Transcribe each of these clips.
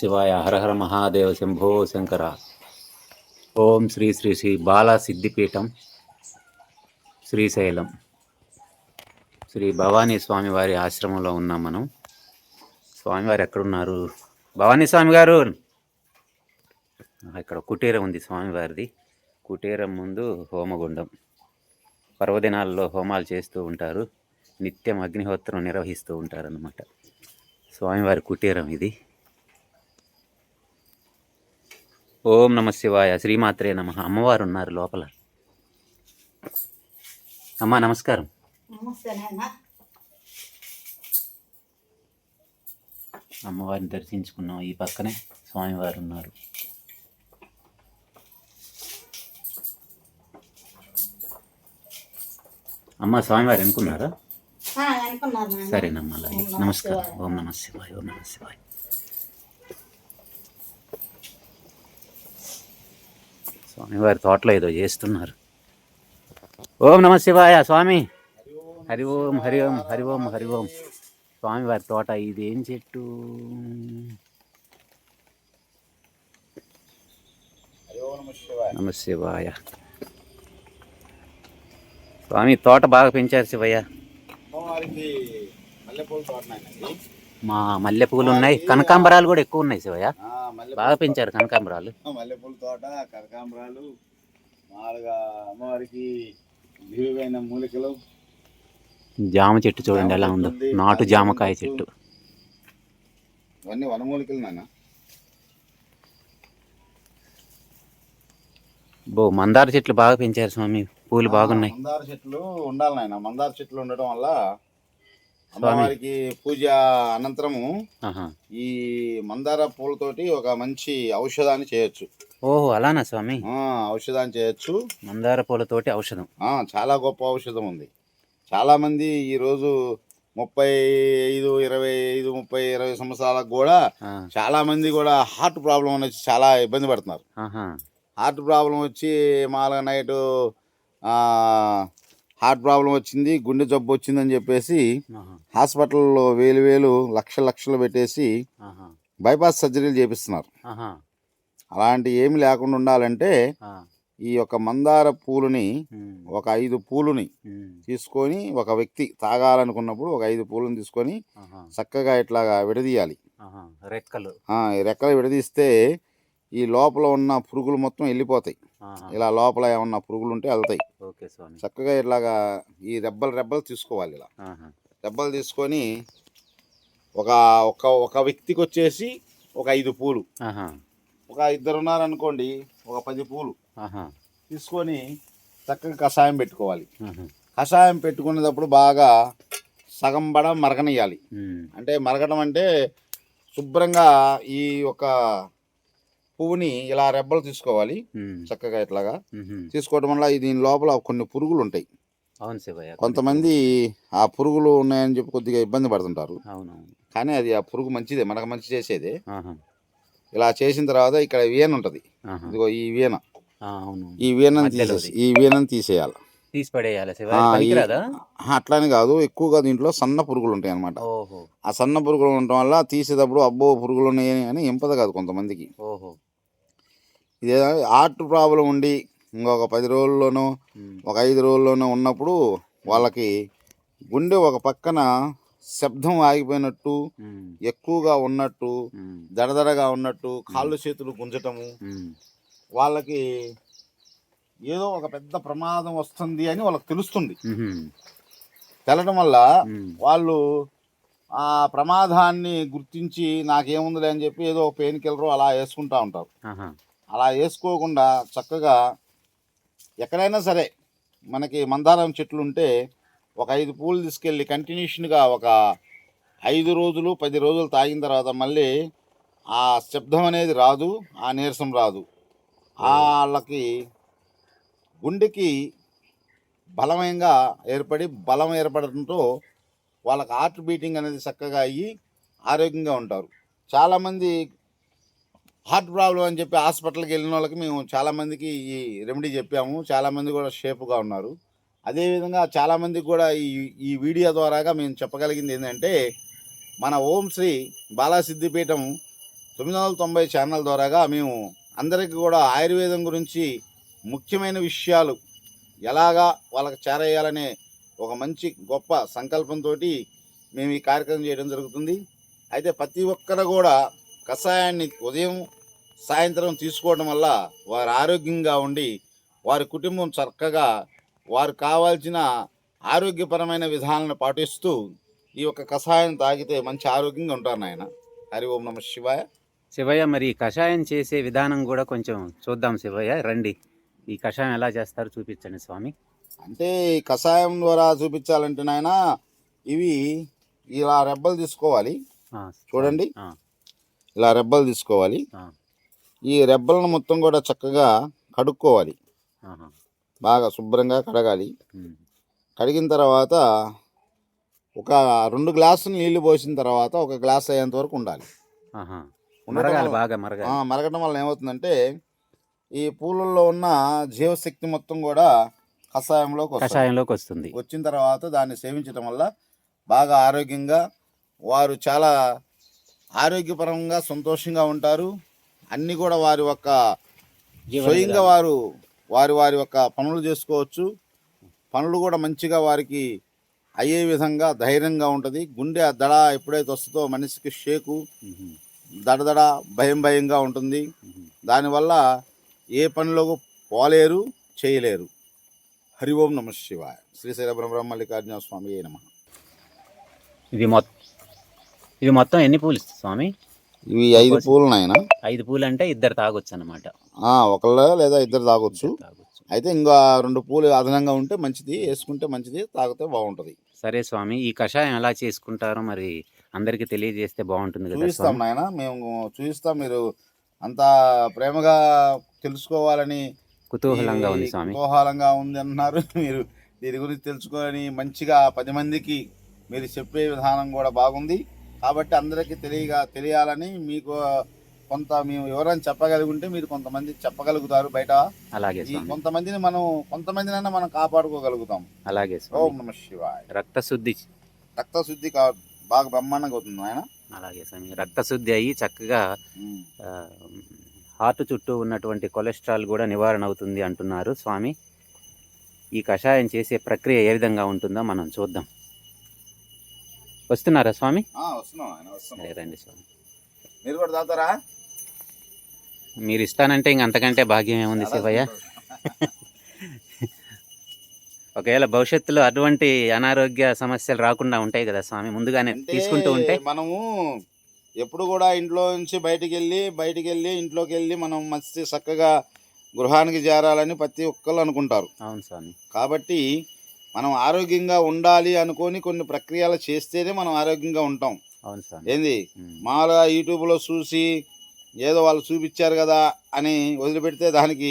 శివాయ హర హర మహాదేవ శంభో శంకర. ఓం శ్రీ శ్రీ శ్రీ బాలా సిద్ధిపీఠం శ్రీశైలం. శ్రీ భవానీ స్వామివారి ఆశ్రమంలో ఉన్నాం మనం. స్వామివారు ఎక్కడున్నారు? భవానీ స్వామి గారు! ఇక్కడ కుటీరం ఉంది స్వామివారిది కుటీరం ముందు హోమగుండం. పర్వదినాల్లో హోమాలు చేస్తూ ఉంటారు. నిత్యం అగ్నిహోత్రం నిర్వహిస్తూ ఉంటారన్నమాట. స్వామివారి కుటీరం ఇది. ఓం నమ శివాయ. శ్రీమాత్రే నమ. అమ్మవారు ఉన్నారు లోపల. అమ్మా నమస్కారం. అమ్మవారిని దర్శించుకున్నాం. ఈ పక్కనే స్వామివారు ఉన్నారు. అమ్మ స్వామివారు అనుకున్నారా? సరేనమ్మా అలాగే. నమస్కారం. ఓం నమ శివాయ. ఓం నమ శివాయ. స్వామివారి తోటలో ఏదో చేస్తున్నారు. ఓం నమ శివాయ స్వామి. హరి ఓం హరి ఓం హరి ఓం హరి ఓం. స్వామివారి తోట ఇదేం చెట్టు? నమ శివాయ. స్వామి తోట బాగా పెంచారు శివయ్య. మా మల్లెపూలు ఉన్నాయి. కనకాంబరాలు కూడా ఎక్కువ ఉన్నాయి శివయ్య. బాగా పెంచారు కనకాంబరాలు. మల్లెపూల తోట కనకాంబరాలు మామూలుగా అమ్మవారికి విలువైన మూలికలు. జామ చెట్టు చూడండి ఎలా ఉందో. నాటు జామకాయ చెట్టు. ఇవన్నీ వనమూలికలు నాన్న. బో మందార చెట్లు బాగా పెంచారు స్వామి. పూలు బాగున్నాయి. మందార చెట్లు ఉండాలి నాయన. మందార చెట్లు ఉండటం వల్ల అమ్మవారికి పూజ అనంతరము. ఈ మందార పూలతోటి ఒక మంచి ఔషధాన్ని చేయొచ్చు. ఓహో అలానా స్వామి? ఔషధాన్ని చేయొచ్చు. మందార పూలతోటి ఔషధం. చాలా గొప్ప ఔషధం ఉంది. చాలామంది ఈరోజు ముప్పై ఐదు ఇరవై ఐదు ముప్పై ఇరవై సంవత్సరాలకు కూడా ఆ, చాలామంది కూడా హార్ట్ ప్రాబ్లం అని వచ్చి చాలా ఇబ్బంది పడుతున్నారు. హార్ట్ ప్రాబ్లం వచ్చి మామూలుగా నైట్ హార్ట్ ప్రాబ్లం వచ్చింది గుండె జబ్బు వచ్చిందని చెప్పేసి. హాస్పిటల్లో వేలు వేలు లక్ష లక్షలు పెట్టేసి. బైపాస్ సర్జరీలు చేపిస్తున్నారు. అలాంటి ఏమి లేకుండా ఉండాలంటే. ఈ యొక్క మందార పూలని. ఒక ఐదు పూలని. తీసుకొని ఒక వ్యక్తి తాగాలనుకున్నప్పుడు ఒక ఐదు పూలను తీసుకొని. చక్కగా ఇట్లాగా విడదీయాలి. రెక్కలు రెక్కలు విడదీస్తే ఈ లోపల ఉన్న పురుగులు మొత్తం వెళ్ళిపోతాయి. ఇలా లోపల ఏమన్నా పురుగులు ఉంటే వెళ్తాయి స్వామి చక్కగా ఇట్లాగా ఈ రెబ్బలు రెబ్బలు తీసుకోవాలి ఇలా. రెబ్బలు తీసుకొని ఒక ఒక ఒక వ్యక్తికి వచ్చేసి ఒక ఐదు పూలు. ఒక ఇద్దరు ఉన్నారనుకోండి ఒక పది పూలు. తీసుకొని చక్కగా కషాయం పెట్టుకోవాలి. కషాయం పెట్టుకునేటప్పుడు బాగా సగం బడ మరగనియాలి. అంటే మరగడం అంటే శుభ్రంగా ఈ యొక్క పువ్వుని ఇలా రెబ్బలు తీసుకోవాలి. చక్కగా ఇట్లాగా. తీసుకోవడం వల్ల దీని లోపల కొన్ని పురుగులు ఉంటాయి అవును శివయ్య కొంతమంది ఆ పురుగులు ఉన్నాయని చెప్పి కొద్దిగా ఇబ్బంది పడుతుంటారు. అవునవును. కానీ అది ఆ పురుగు మంచిదే మనకు మంచి చేసేదే. ఇలా చేసిన తర్వాత ఇక్కడ వీణ ఉంటుంది. ఇదిగో ఈ వీణ. అవును ఈ వీణను. తీసేసి ఈ వీణను తీసేయాలి. తీసి పడేయాలి అట్లానే కాదు ఎక్కువగా దీంట్లో సన్న పురుగులు ఉంటాయి అన్నమాట. ఓహో. ఆ సన్న పురుగులు ఉండటం వల్ల తీసేటప్పుడు అబ్బో పురుగులు ఉన్నాయి అని ఇంపద కాదు కొంతమందికి. ఓహో. ఇది హార్ట్ ప్రాబ్లం ఉండి ఇంకొక పది రోజుల్లోనో ఉమ్. ఒక ఐదు రోజుల్లోనో ఉన్నప్పుడు వాళ్ళకి గుండె ఒక పక్కన శబ్దం ఆగిపోయినట్టు ఉమ్. ఎక్కువగా ఉన్నట్టు ఉమ్. దడదడగా ఉన్నట్టు కాళ్ళు చేతులు గుంజటము. వాళ్ళకి ఏదో ఒక పెద్ద ప్రమాదం వస్తుంది అని వాళ్ళకి తెలుస్తుంది. తెలటం వల్ల. వాళ్ళు ఆ ప్రమాదాన్ని గుర్తించి నాకేముందిలే అని చెప్పి ఏదో పెయిన్ కిల్లర్ అలా వేసుకుంటా ఉంటారు. అలా వేసుకోకుండా చక్కగా ఎక్కడైనా సరే మనకి మందారం చెట్లు ఉంటే ఒక ఐదు పూలు తీసుకెళ్ళి కంటిన్యూషన్గా ఒక ఐదు రోజులు పది రోజులు తాగిన తర్వాత మళ్ళీ ఆ శబ్దం అనేది రాదు ఆ నీరసం రాదు. వాళ్ళకి గుండెకి బలమైనగా ఏర్పడి బలం ఏర్పడటంతో వాళ్ళకి హార్ట్ బీటింగ్ అనేది చక్కగా అయ్యి ఆరోగ్యంగా ఉంటారు. చాలామంది హార్ట్ ప్రాబ్లం అని చెప్పి హాస్పిటల్కి వెళ్ళిన వాళ్ళకి మేము చాలామందికి ఈ రెమెడీ చెప్పాము. చాలామంది కూడా షేప్గా ఉన్నారు. అదేవిధంగా చాలామందికి కూడా ఈ ఈ వీడియో ద్వారాగా మేము చెప్పగలిగింది ఏంటంటే మన ఓం శ్రీ బాలాసిద్ధిపీఠం తొమ్మిది వందల తొంభై ఛానల్ ద్వారాగా మేము అందరికీ కూడా ఆయుర్వేదం గురించి ముఖ్యమైన విషయాలు ఎలాగా వాళ్ళకి చేరేయాలనే ఒక మంచి గొప్ప సంకల్పంతో మేము ఈ కార్యక్రమం చేయడం జరుగుతుంది. అయితే ప్రతి ఒక్కరు కూడా కషాయాన్ని ఉదయం సాయంత్రం తీసుకోవడం వల్ల వారు ఆరోగ్యంగా ఉండి వారి కుటుంబం చక్కగా వారు కావాల్సిన ఆరోగ్యపరమైన విధానాలను పాటిస్తూ ఈ యొక్క కషాయం తాగితే మంచి ఆరోగ్యంగా ఉంటారు నాయన. హరి ఓం నమ శివాయ. శివయ్య మరి కషాయం చేసే విధానం కూడా కొంచెం చూద్దాం శివయ్య. రండి. ఈ కషాయం ఎలా చేస్తారో చూపించండి స్వామి. అంటే ఈ కషాయం ద్వారా చూపించాలంటే నాయన ఇవి ఇలా రెబ్బలు తీసుకోవాలి. చూడండి. ఇలా రెబ్బలు తీసుకోవాలి. ఈ రెబ్బలను మొత్తం కూడా చక్కగా కడుక్కోవాలి. బాగా శుభ్రంగా కడగాలి. కడిగిన తర్వాత ఒక రెండు గ్లాసులు నీళ్ళు పోసిన తర్వాత ఒక గ్లాస్ అయ్యేంత వరకు ఉండాలి. మరగాలి వల్ల- ఏమవుతుందంటే ఈ పూలల్లో ఉన్న జీవశక్తి మొత్తం కూడా కషాయంలోకి వస్తుంది. కషాయంలోకి వస్తుంది. వచ్చిన తర్వాత దాన్ని సేవించడం వల్ల బాగా ఆరోగ్యంగా వారు చాలా ఆరోగ్యపరంగా సంతోషంగా ఉంటారు. అన్నీ కూడా వారి యొక్క స్వయంగా. వారు వారి వారి యొక్క పనులు చేసుకోవచ్చు. పనులు కూడా మంచిగా వారికి అయ్యే విధంగా ధైర్యంగా ఉంటుంది. గుండె దడ ఎప్పుడైతే వస్తుందో మనిషికి షేకు దడదడ భయం భయంగా ఉంటుంది. దానివల్ల ఏ పనిలోకి పోలేరు చేయలేరు. హరి ఓం నమ శివాయ. శ్రీశైల బ్రహ్మ మల్లికార్జున స్వామి నమ. ఇవి మొత్తం ఇవి మొత్తం ఎన్ని పూలు స్వామి? ఇవి ఐదు పూలు నాయన. ఐదు పూలు అంటే ఇద్దరు తాగొచ్చు అనమాట ఒకళ్ళ లేదా ఇద్దరు తాగొచ్చు. అయితే ఇంకా రెండు పూలు అదనంగా ఉంటే మంచిది వేసుకుంటే మంచిది తాగితే బాగుంటుంది. సరే స్వామి ఈ కషాయం ఎలా చేసుకుంటారో మరి అందరికి తెలియజేస్తే బాగుంటుంది కదా చూపిస్తాం నాయన మేము చూపిస్తాం మీరు అంత ప్రేమగా తెలుసుకోవాలని కుతూహలంగా ఉంది స్వామి. కుతూహలంగా ఉంది అన్నారు. మీరు దీని గురించి తెలుసుకొని మంచిగా పది మందికి మీరు చెప్పే విధానం కూడా బాగుంది. కాబట్టి అందరికీ తెలియగా తెలియాలని మీకు కొంత మేము ఎవరైనా చెప్పగలుగుంటే మీరు కొంతమంది చెప్పగలుగుతారు బయట. అలాగే ఈ కొంతమందిని మనం కొంతమందినైనా మనం కాపాడుకోగలుగుతాం. అలాగే ఓం నమ శివాయ. రక్తశుద్ధి. రక్తశుద్ధి కా బాగా బ్రహ్మాండంగా అవుతుంది ఆయన అలాగే స్వామి. రక్తశుద్ధి అయ్యి చక్కగా హార్ట్ చుట్టూ ఉన్నటువంటి కొలెస్ట్రాల్ కూడా నివారణ అవుతుంది అంటున్నారు స్వామి. ఈ కషాయం చేసే ప్రక్రియ ఏ విధంగా ఉంటుందో మనం చూద్దాం. వస్తున్నారా స్వామి? రండి స్వామి. మీరు కూడా తాతారా మీరు ఇస్తానంటే ఇంక అంతకంటే భాగ్యం ఏముంది శివయ్య? ఒకవేళ భవిష్యత్తులో అటువంటి అనారోగ్య సమస్యలు రాకుండా ఉంటాయి కదా స్వామి ముందుగానే తీసుకుంటూ ఉంటే? మనము ఎప్పుడు కూడా ఇంట్లో నుంచి బయటికి వెళ్ళి బయటికి వెళ్ళి ఇంట్లోకి వెళ్ళి మనం మస్తు చక్కగా గృహానికి చేరాలని ప్రతి ఒక్కళ్ళు అనుకుంటారు. అవును స్వామి. కాబట్టి మనం ఆరోగ్యంగా ఉండాలి అనుకొని కొన్ని ప్రక్రియలు చేస్తేనే మనం ఆరోగ్యంగా ఉంటాం. అవును స్వామి ఏంది. మామూలుగా యూట్యూబ్లో చూసి ఏదో వాళ్ళు చూపించారు కదా అని వదిలిపెడితే దానికి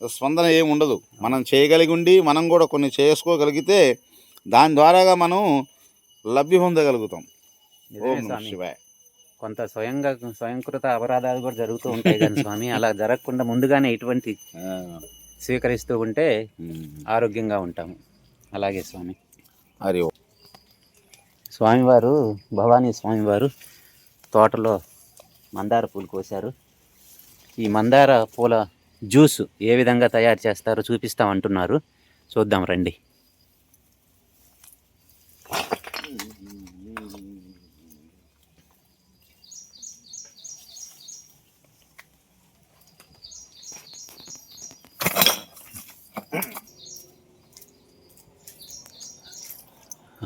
స్పందన ఏమి ఉండదు. మనం చేయగలిగి ఉండి మనం కూడా కొన్ని చేసుకోగలిగితే దాని ద్వారాగా మనం లబ్ధి పొందగలుగుతాం. శివాయ. కొంత స్వయంగా స్వయంకృత అపరాధాలు కూడా జరుగుతూ ఉంటాయి కానీ స్వామి. అలా జరగకుండా ముందుగానే ఇటువంటి స్వీకరిస్తూ ఉంటే ఆరోగ్యంగా ఉంటాము. అలాగే స్వామి. హరి ఓం. స్వామివారు భవానీ స్వామివారు తోటలో మందార పూలు కోశారు. ఈ మందార పూల జ్యూస్ ఏ విధంగా తయారు చేస్తారో చూపిస్తామంటున్నారు. చూద్దాం రండి.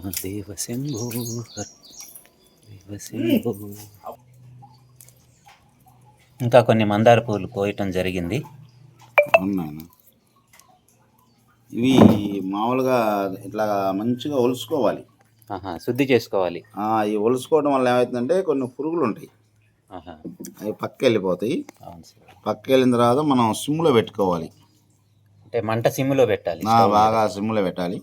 దేవ శంభో దేవ శంభో ఇంకా కొన్ని మందార పూలు కోయటం జరిగింది. అవును. ఇవి మామూలుగా ఇట్లా మంచిగా ఒలుసుకోవాలి. శుద్ధి చేసుకోవాలి. ఈ ఒలుసుకోవడం వల్ల ఏమవుతుందంటే కొన్ని పురుగులు ఉంటాయి అవి పక్క వెళ్ళిపోతాయి పక్క వెళ్ళిన తర్వాత మనం సిమ్లో పెట్టుకోవాలి. అంటే మంట సిమ్లో పెట్టాలి. బాగా సిమ్లో పెట్టాలి.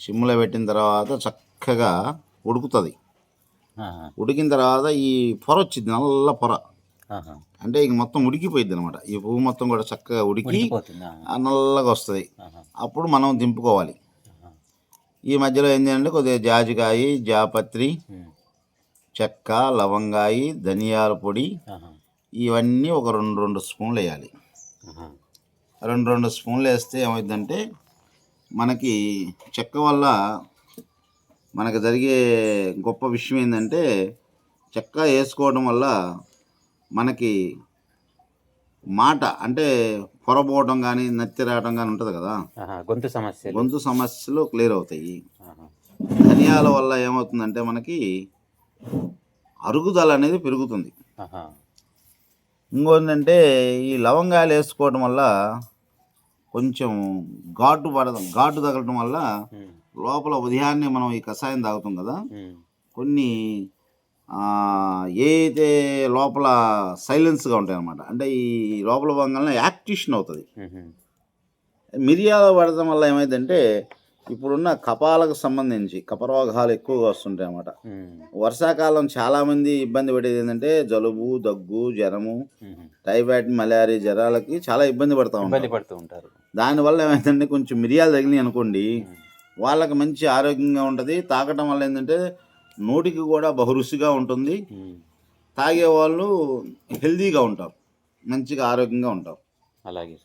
సిమ్లో పెట్టిన తర్వాత చక్కగా ఉడుకుతుంది. ఉడికిన తర్వాత ఈ పొర వచ్చింది నల్ల పొర. అంటే ఇంక మొత్తం ఉడికిపోయింది అనమాట ఈ పువ్వు మొత్తం కూడా చక్కగా ఉడికి నల్లగా వస్తుంది. అప్పుడు మనం దింపుకోవాలి. ఈ మధ్యలో ఏంటంటే కొద్దిగా జాజికాయ జాపత్రి చెక్క లవంగాయి ధనియాల పొడి. ఇవన్నీ ఒక రెండు రెండు స్పూన్లు వేయాలి. రెండు రెండు స్పూన్లు వేస్తే ఏమవుతుందంటే మనకి చెక్క వల్ల మనకు జరిగే గొప్ప విషయం ఏంటంటే చెక్క వేసుకోవడం వల్ల మనకి మాట అంటే పొరపోవడం కానీ నత్తి రావడం కానీ ఉంటుంది కదా. గొంతు సమస్యలు గొంతు సమస్యలు క్లియర్ అవుతాయి. ధనియాల వల్ల ఏమవుతుందంటే మనకి అరుగుదల అనేది పెరుగుతుంది. ఇంకోందంటే ఈ లవంగాలు వేసుకోవడం వల్ల కొంచెం ఘాటు పడడం ఘాటు తగలటం వల్ల. లోపల ఉదయాన్నే మనం ఈ కషాయం తాగుతాం కదా. కొన్ని ఆ, ఏ అయితే లోపల సైలెన్స్గా ఉంటాయి అన్నమాట అంటే ఈ లోపల భాగంలో యాక్టిషన్ అవుతుంది. మిరియాలు పడటం వల్ల ఏమైందంటే ఇప్పుడున్న కపాలకు సంబంధించి కపరోగాలు ఎక్కువగా వస్తుంటాయి అన్నమాట. వర్షాకాలం చాలామంది ఇబ్బంది పడేది ఏంటంటే జలుబు దగ్గు జ్వరము. టైఫాయిడ్ మలేరియా జ్వరాలకి చాలా ఇబ్బంది పడుతూ ఉంటారు దానివల్ల ఏమైందంటే కొంచెం మిరియాలు తగిలినాయి అనుకోండి. వాళ్ళకి మంచి ఆరోగ్యంగా ఉంటుంది తాగటం వల్ల ఏంటంటే నోటికి కూడా బహురుసిగా ఉంటుంది. తాగే వాళ్ళు హెల్తీగా ఉంటారు మంచిగా ఆరోగ్యంగా ఉంటారు అలాగే.